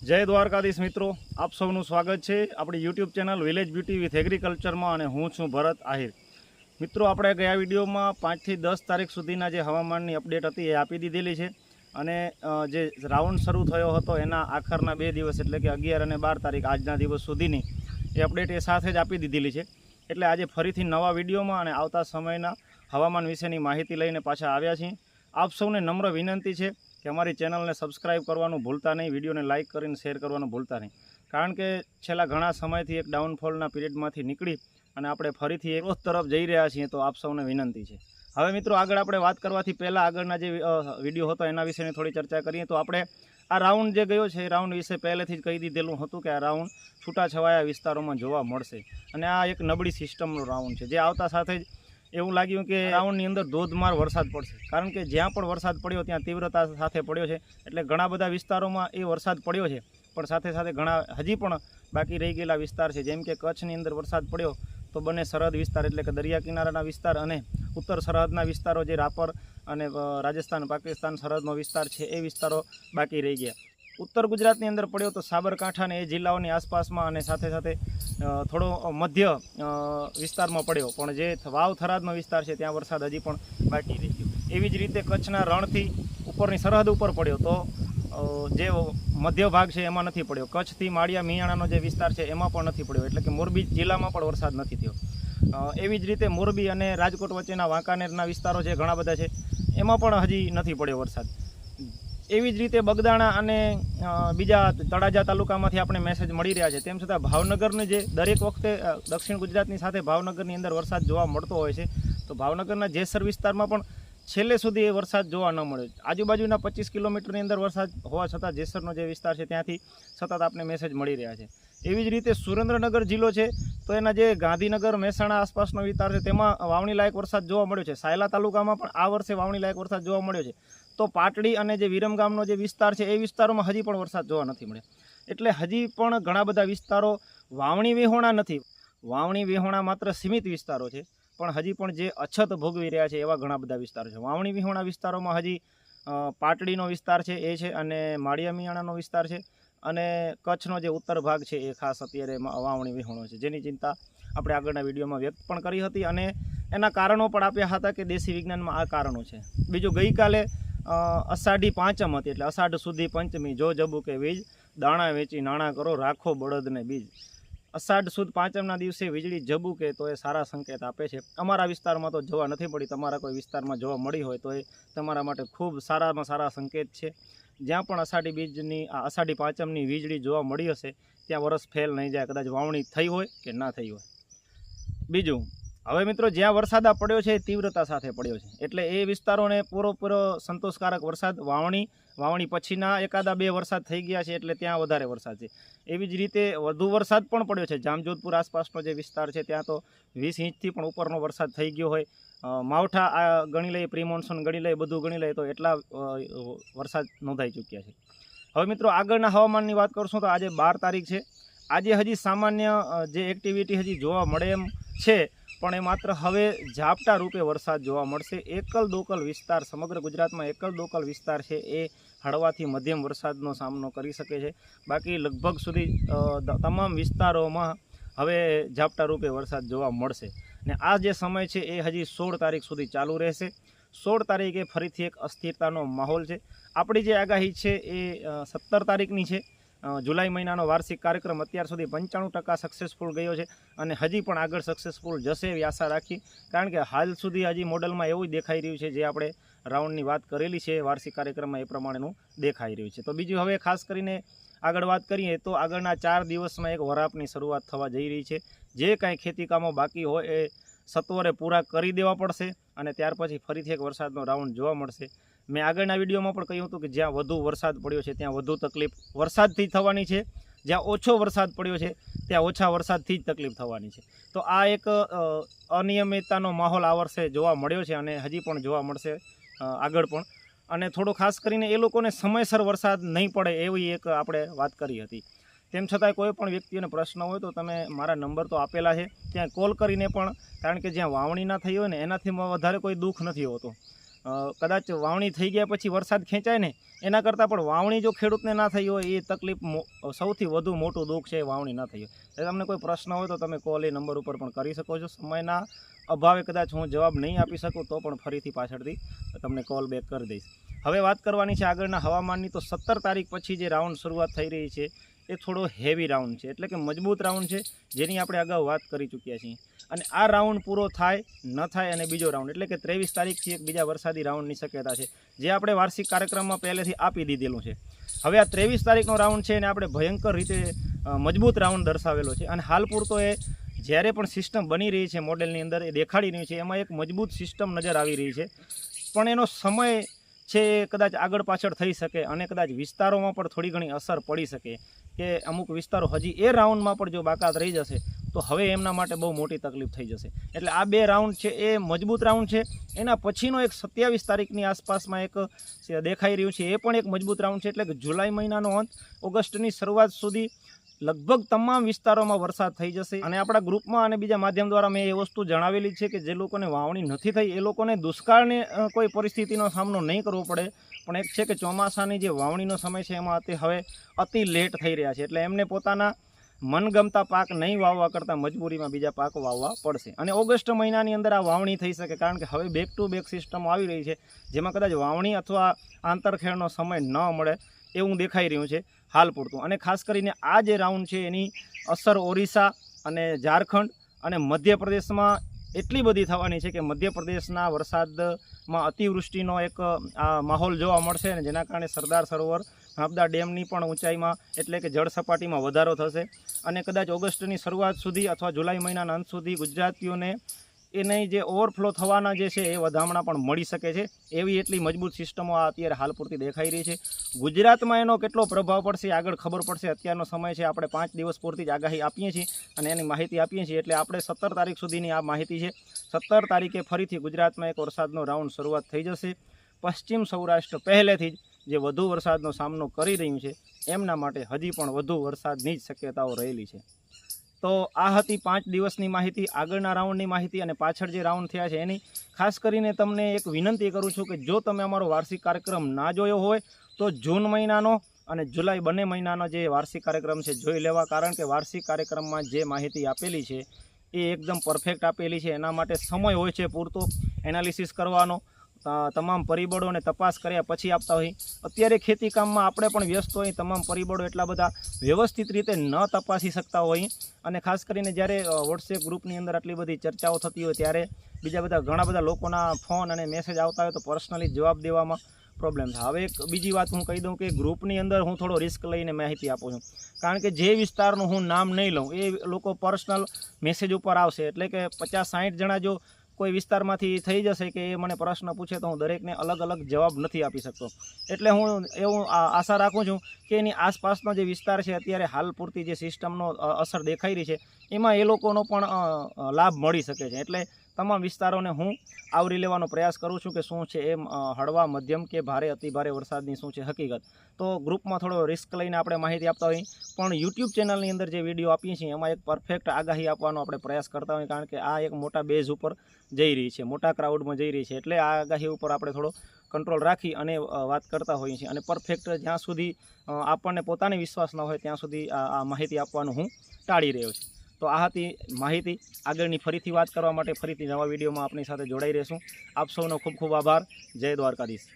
જય દ્વારકાધીશ મિત્રો, આપ સૌનું સ્વાગત છે આપણી YouTube channel village beauty with એગ્રીકલ્ચરમાં અને હું છું ભરત આહિર. મિત્રો, આપણે ગયા વિડીયોમાં પાંચથી દસ તારીખ સુધીના જે હવામાનની અપડેટ હતી એ આપી દીધેલી છે અને જે રાઉન્ડ શરૂ થયો હતો એના આખરના બે દિવસ એટલે કે અગિયાર અને બાર તારીખ આજના દિવસ સુધીની એ અપડેટ એ સાથે જ આપી દીધેલી છે. એટલે આજે ફરીથી નવા વિડીયોમાં અને આવતા સમયના હવામાન વિશેની માહિતી લઈને પાછા આવ્યા છીએ. આપ સૌને નમ્ર વિનંતી છે કે અમારી ચેનલને સબસ્ક્રાઇબ કરવાનું ભૂલતા નહીં, વિડીયોને લાઇક કરીને શેર કરવાનું ભૂલતા નહીં. કારણ કે છેલ્લા ઘણા સમયથી એક ડાઉનફોલના પિરિયડમાંથી નીકળી અને આપણે ફરીથી એક તરફ જઈ રહ્યા છીએ તો આપ સૌને વિનંતી છે. હવે મિત્રો આગળ આપણે વાત કરવાથી પહેલાં આગળના જે વીડિયો હતો એના વિશેની થોડી ચર્ચા કરીએ તો આપણે આ રાઉન્ડ જે ગયો છે એ રાઉન્ડ વિશે પહેલેથી જ કહી દીધેલું હતું કે આ રાઉન્ડ છૂટાછવાયા વિસ્તારોમાં જોવા મળશે. અને આ એક નબળી સિસ્ટમનો રાઉન્ડ છે. જે આવતા સાથે જ એવું લાગ્યું કે રાઉન્ડની અંદર ધોધમાર વરસાદ પડશે. કારણ કે જ્યાં પણ વરસાદ પડ્યો, ત્યાં તીવ્રતા સાથે પડ્યો છે. એટલે ઘણા બધા વિસ્તારોમાં એ વરસાદ પડ્યો છે. પણ સાથે સાથે ઘણા, હજી પણ બાકી રહી ગયેલા વિસ્તાર છે. જેમ કે કચ્છની અંદર વરસાદ પડ્યો, તો બંને સરહદ વિસ્તાર, એટલે કે દરિયા કિનારાના વિસ્તાર અને ઉત્તર સરહદના વિસ્તારો, જે રાપર અને રાજસ્થાન, પાકિસ્તાન સરહદનો વિસ્તાર છે, એ વિસ્તારો બાકી રહી ગયા. ઉત્તર ગુજરાતની અંદર પડ્યો તો સાબરકાંઠા અને એ જિલ્લાઓની આસપાસમાં અને સાથે સાથે થોડો મધ્ય વિસ્તારમાં પડ્યો. પણ જે વાવ થરાદનો વિસ્તાર છે, ત્યાં વરસાદ હજી પણ બાકી રહી ગયો. એવી જ રીતે કચ્છના રણથી ઉપરની સરહદ ઉપર પડ્યો તો જે મધ્ય ભાગ છે એમાં નથી પડ્યો. કચ્છથી માળિયા મિયાણાનો જે વિસ્તાર છે એમાં પણ નથી પડ્યો. એટલે કે મોરબી જિલ્લામાં પણ વરસાદ નથી થયો. એવી જ રીતે મોરબી અને રાજકોટ વચ્ચેના વાંકાનેરના વિસ્તારો છે, ઘણા બધા છે, એમાં પણ હજી નથી પડ્યો વરસાદ. એવી જ રીતે બગદાણા અને બીજા તળાજા તાલુકામાંથી આપણે મેસેજ મળી રહ્યા છે. તેમ છતાં ભાવનગરને જે દરેક વખતે દક્ષિણ ગુજરાતની સાથે ભાવનગરની અંદર વરસાદ જોવા મળતો હોય છે, તો ભાવનગરના જેસર વિસ્તારમાં પણ છેલ્લે સુધી એ વરસાદ જોવા ન મળ્યો. આજુબાજુના પચીસ કિલોમીટરની અંદર વરસાદ હોવા છતાં જેસરનો જે વિસ્તાર છે ત્યાંથી સતત આપણે મેસેજ મળી રહ્યા છે. એવી જ રીતે સુરેન્દ્રનગર જિલ્લો છે, તો એના જે ગાંધીનગર, મહેસાણા આસપાસનો વિસ્તાર છે, તેમાં વાવણી લાયક વરસાદ જોવા મળ્યો છે. સાયલા તાલુકામાં પણ આ વર્ષે વાવણી લાયક વરસાદ જોવા મળ્યો છે. તો પાટડી અને જે વિરમગામનો જે વિસ્તાર છે, એ વિસ્તારોમાં હજી પણ વરસાદ જોવા નથી મળ્યો. એટલે હજી પણ ઘણા બધા વિસ્તારો વાવણી વિહોણા નથી. વાવણી વિહોણા માત્ર સીમિત વિસ્તારો છે, પણ હજી પણ જે અછત ભોગવી રહ્યા છે એવા ઘણા બધા વિસ્તારો છે. વાવણી વિહોણા વિસ્તારોમાં હજી પાટડીનો વિસ્તાર છે, એ છે અને માળિયા મિયાણાનો વિસ્તાર છે અને કચ્છનો જે ઉત્તર ભાગ છે, એ ખાસ અત્યારે વાવણી વિહોણો છે. જેની ચિંતા આપણે આગળના વિડીયોમાં વ્યક્ત પણ કરી હતી અને એના કારણો પણ આપ્યા હતા કે દેશી વિજ્ઞાનમાં આ કારણો છે. બીજું ગઈકાલે અષાઢી પાંચમ હતી એટલે અષાઢ સુધી પંચમી, જો જબુ કે વીજ, દાણા વેચી, નાણાં કરો, રાખો બળદને બીજ. અષાઢ સુદ પાંચમના દિવસે વીજળી જબુ કે તો એ સારા સંકેત આપે છે. અમારા વિસ્તારમાં તો જોવા નથી પડી તમારા કોઈ વિસ્તારમાં જોવા મળી હોય તો એ તમારા માટે ખૂબ સારામાં સારા સંકેત છે. જ્યાં પણ અષાઢી બીજની, આ અષાઢી પાંચમની વીજળી જોવા મળી હશે, ત્યાં વરસ ફેલ નહીં જાય, કદાચ વાવણી થઈ હોય કે ના થઈ હોય. બીજું હવે મિત્રો, જ્યાં વરસાદ આ પડ્યો છે એ તીવ્રતા સાથે પડ્યો છે. એટલે એ વિસ્તારોને પૂરો સંતોષકારક વરસાદ, વાવણી વાવણી પછીના એકાદા બે વરસાદ થઈ ગયા છે એટલે ત્યાં વધારે વરસાદ છે. એવી જ રીતે વધુ વરસાદ પણ પડ્યો છે. જામજોધપુર આસપાસનો જે વિસ્તાર છે, ત્યાં તો વીસ ઇંચથી પણ ઉપરનો વરસાદ થઈ ગયો હોય. માવઠા આ ગણી લઈએ પ્રી મોન્સૂન ગણી લઈએ, બધું ગણી લઈએ તો એટલા વરસાદ નોંધાઈ ચૂક્યા છે. હવે મિત્રો, આગળના હવામાનની વાત કરશું તો આજે બાર તારીખ છે. આજે હજી સામાન્ય જે એક્ટિવિટી હજી જોવા મળે એમ છે પણ એ માત્ર હવે ઝાપટા રૂપે વરસાદ જોવા મળશે. એકલ દોકલ વિસ્તાર, સમગ્ર ગુજરાતમાં એકલ દોકલ વિસ્તાર છે એ હળવાથી મધ્યમ વરસાદનો સામનો કરી શકે છે. બાકી લગભગ સુધી તમામ વિસ્તારોમાં હવે ઝાપટા રૂપે વરસાદ જોવા મળશે. ને આ જે સમય છે એ હજી સોળ તારીખ સુધી ચાલુ રહેશે. સોળ તારીખે ફરીથી એક અસ્થિરતાનો માહોલ છે. આપણી જે આગાહી છે એ સત્તર તારીખની છે. જુલાઈ મહિનાનો વાર્ષિક કાર્યક્રમ અત્યાર સુધી પંચાણું ટકા સક્સેસફુલ ગયો છે અને હજી પણ આગળ સક્સેસફુલ જશે એવી આશા રાખી. કારણ કે હાલ સુધી હજી મોડલમાં એવું દેખાઈ રહ્યું છે જે આપણે રાઉન્ડની વાત કરેલી છે, વાર્ષિક કાર્યક્રમમાં એ પ્રમાણેનું દેખાઈ રહ્યું છે. તો બીજું હવે ખાસ કરીને આગળ વાત કરીએ તો આગળના ચાર દિવસમાં એક વરાપની શરૂઆત થવા જઈ રહી છે. જે કાંઈ ખેતીકામો બાકી હોય એ સત્વરે પૂરા કરી દેવા પડશે અને ત્યાર પછી ફરીથી એક વરસાદનો રાઉન્ડ જોવા મળશે. મેં આગળના વિડીયોમાં પણ કહ્યું હતું કે જ્યાં વધુ વરસાદ પડ્યો છે, ત્યાં વધુ તકલીફ વરસાદથી થવાની છે. જ્યાં ઓછો વરસાદ પડ્યો છે, ત્યાં ઓછા વરસાદથી જ તકલીફ થવાની છે. તો આ એક અનિયમિતતાનો માહોલ આ વર્ષે જોવા મળ્યો છે અને હજી પણ જોવા મળશે આગળ પણ. અને થોડો ખાસ કરીને એ લોકોને સમયસર વરસાદ નહીં પડે એવી એક આપણે વાત કરી હતી. તેમ છતાંય કોઈ પણ વ્યક્તિને પ્રશ્ન હોય તો તમે મારા નંબર તો આપેલા છે. ત્યાં કોલ કરીને પણ, કારણ કે જ્યાં વાવણી ના થઈ હોય ને એનાથી વધારે કોઈ દુઃખ નથી હોતું. કદાચ વાવણી થઈ ગયા પછી વરસાદ ખેંચાય ને, એના કરતાં પણ વાવણી જો ખેડૂતને ના થઈ હોય, એ તકલીફ સૌથી વધુ મોટું દુઃખ છે એ વાવણી ના થઈ હોય. તમને કોઈ પ્રશ્ન હોય તો તમે કોલ એ નંબર ઉપર પણ કરી શકો છો. સમયના અભાવે કદાચ હું જવાબ નહીં આપી શકું તો પણ ફરીથી પાછળથી તમને કોલ બેક કરી દઈશ. હવે વાત કરવાની છે આગળના હવામાનની. તો સત્તર તારીખ પછી જે રાઉન્ડ શરૂઆત થઈ રહી છે એ થોડો હેવી રાઉન્ડ છે, એટલે કે મજબૂત રાઉન્ડ છે, જેની આપણે અગાઉ વાત કરી ચૂક્યા છીએ. અને આ રાઉન્ડ પૂરો થાય, ન થાય અને બીજો રાઉન્ડ એટલે કે ત્રેવીસ તારીખથી એક બીજા વરસાદી રાઉન્ડની શક્યતા છે, જે આપણે વાર્ષિક કાર્યક્રમમાં પહેલેથી આપી દીધેલું છે. હવે આ ત્રેવીસ તારીખનો રાઉન્ડ છે એને આપણે ભયંકર રીતે મજબૂત રાઉન્ડ દર્શાવેલો છે. અને હાલ પૂરતો એ જ્યારે પણ સિસ્ટમ બની રહી છે મોડેલની અંદર, એ દેખાડી રહી છે, એમાં એક મજબૂત સિસ્ટમ નજર આવી રહી છે. પણ એનો સમય છે કદાચ આગળ પાછળ થઈ શકે અને કદાચ વિસ્તારોમાં પણ થોડી ઘણી અસર પડી શકે. કે અમુક વિસ્તારો હજી એ રાઉન્ડમાં પણ જો બાકાત રહી જશે, તો હવે એમના માટે બહુ મોટી તકલીફ થઈ જશે. એટલે આ બે રાઉન્ડ છે, એ મજબૂત રાઉન્ડ છે. એના પછીનો એક સત્યાવીસ તારીખની આસપાસમાં એક દેખાઈ રહ્યું છે, એ પણ એક મજબૂત રાઉન્ડ છે. એટલે કે જુલાઈ મહિનાનો અંત, ઓગસ્ટની શરૂઆત સુધી લગભગ તમામ વિસ્તારોમાં વરસાદ થઈ જશે. અને આપણા ગ્રુપમાં અને બીજા માધ્યમ દ્વારા મેં એ વસ્તુ જણાવેલી છે કે જે લોકોને વાવણી નથી થઈ, એ લોકોને દુષ્કાળની કોઈ પરિસ્થિતિનો સામનો નહીં કરવો પડે. પણ એક છે કે ચોમાસાની જે વાવણીનો સમય છે, એમાં અતિ, હવે અતિ લેટ થઈ રહ્યા છે. એટલે એમને પોતાના મનગમતા પાક નહીં વાવવા કરતાં મજબૂરીમાં બીજા પાક વાવવા પડશે. અને ઓગસ્ટ મહિનાની અંદર આ વાવણી થઈ શકે, કારણ કે હવે બેક ટુ બેક સિસ્ટમ આવી રહી છે, જેમાં કદાચ વાવણી અથવા આંતરખેડનો સમય ન મળે એવું દેખાઈ રહ્યું છે. હાલ પૂરતું. અને ખાસ કરીને આ જે રાઉન્ડ છે એની અસર ઓરિસ્સા અને ઝારખંડ અને મધ્યપ્રદેશમાં એટલી બધી થવાની છે કે મધ્યપ્રદેશના વરસાદમાં અતિવૃષ્ટિનો એક આ માહોલ જોવા મળશે અને જેના કારણે સરદાર સરોવર હાપદા ડેમની પણ ઊંચાઈમાં એટલે કે જળ સપાટીમાં વધારો થશે. અને કદાચ ઓગસ્ટની શરૂઆત સુધી અથવા જુલાઈ મહિનાના અંત સુધી ગુજરાતીઓને એને જે ઓવરફ્લો થવાના જે છે એ વધામણા પણ મળી શકે છે. એવી એટલી મજબૂત સિસ્ટમો આ અત્યારે હાલ પૂરતી દેખાઈ રહી છે. ગુજરાતમાં એનો કેટલો પ્રભાવ પડશે આગળ ખબર પડશે. અત્યારનો સમય છે, આપણે પાંચ દિવસ પૂરતી જ આગાહી આપીએ છીએ અને એની માહિતી આપીએ છીએ એટલે આપણે સત્તર તારીખ સુધીની આ માહિતી છે. સત્તર તારીખે ફરીથી ગુજરાતમાં એક વરસાદનો રાઉન્ડ શરૂઆત થઈ જશે. પશ્ચિમ સૌરાષ્ટ્ર પહેલેથી જ જે વધુ વરસાદનો સામનો કરી રહ્યું છે, એમના માટે હજી પણ વધુ વરસાદની જ શક્યતાઓ રહેલી છે. તો આ હતી પાંચ દિવસની માહિતી, આગળના રાઉન્ડની માહિતી અને પાછળ જે રાઉન્ડ થયા છે એની ખાસ કરીને તમને એક વિનંતી કરું છું કે જો તમે અમારો વાર્ષિક કાર્યક્રમ ના જોયો હોય, તો જૂન મહિનાનો અને જુલાઈ બંને મહિનાનો જે વાર્ષિક કાર્યક્રમ છે, જોઈ લેવા. કારણ કે વાર્ષિક કાર્યક્રમમાં જે માહિતી આપેલી છે, એ એકદમ પરફેક્ટ આપેલી છે. એના માટે સમય હોય છે પૂરતો એનાલિસિસ કરવાનો. તમામ પરિબળોને તપાસ કર્યા પછી આપતા હોય. અત્યારે ખેતી કામમાં આપણે પણ વ્યસ્ત હોય, તમામ પરિબળો એટલા બધા વ્યવસ્થિત રીતે ન તપાસી શકતા હોય. અને ખાસ કરીને જ્યારે વોટ્સએપ ગ્રુપની અંદર આટલી બધી ચર્ચાઓ થતી હોય ત્યારે બીજા બધા ઘણા બધા લોકોના ફોન અને મેસેજ આવતા હોય તો પર્સનલી જવાબ દેવામાં પ્રોબ્લેમ થાય. હવે એક બીજી વાત હું કહી દઉં કે ગ્રુપની અંદર હું થોડો રિસ્ક લઈને માહિતી આપું છું. કારણ કે જે વિસ્તારનું હું નામ નહીં લઉં, એ લોકો પર્સનલ મેસેજ ઉપર આવશે. એટલે કે પચાસ સાઠ જણા જો કોઈ વિસ્તારમાંથી થઈ જશે કે એ મને પ્રશ્ન પૂછે તો હું દરેકને અલગ અલગ જવાબ નથી આપી શકતો. એટલે હું એવું આશા રાખું છું કે એની આસપાસનો જે વિસ્તાર છે, અત્યારે હાલ પૂરતી જે સિસ્ટમનો અસર દેખાઈ રહી છે, એમાં એ લોકોનો પણ લાભ મળી શકે છે. એટલે તમામ વિસ્તારોને હું આવરી લેવાનો પ્રયાસ કરું છું કે શું છે એમ હળવા, મધ્યમ કે ભારે, અતિ ભારે વરસાદની શું છે હકીકત. તો ગ્રુપમાં થોડો રિસ્ક લઈને આપણે માહિતી આપતા હોઈએ. પણ યુટ્યુબ ચેનલની અંદર જે વીડિયો આપીએ છીએ, એમાં એક પરફેક્ટ આગાહી આપવાનો આપણે પ્રયાસ કરતા હોઈએ કારણ કે આ એક મોટા બેઝ ઉપર જઈ રહી છે, મોટા ક્રાઉડમાં જઈ રહી છે. એટલે આ આગાહી ઉપર આપણે થોડો કંટ્રોલ રાખી અને વાત કરતા હોઈએ છીએ. અને પરફેક્ટ જ્યાં સુધી આપણને પોતાને વિશ્વાસ ન હોય ત્યાં સુધી આ માહિતી આપવાનું હું ટાળી રહ્યો છું. તો આ હતી માહિતી. આગળની ફરીથી વાત કરવા માટે ફરીથી નવા વિડીયોમાં આપણી સાથે જોડાઈ રહેશું. આપ સૌનો ખૂબ ખૂબ આભાર. જય દ્વારકાધીશ.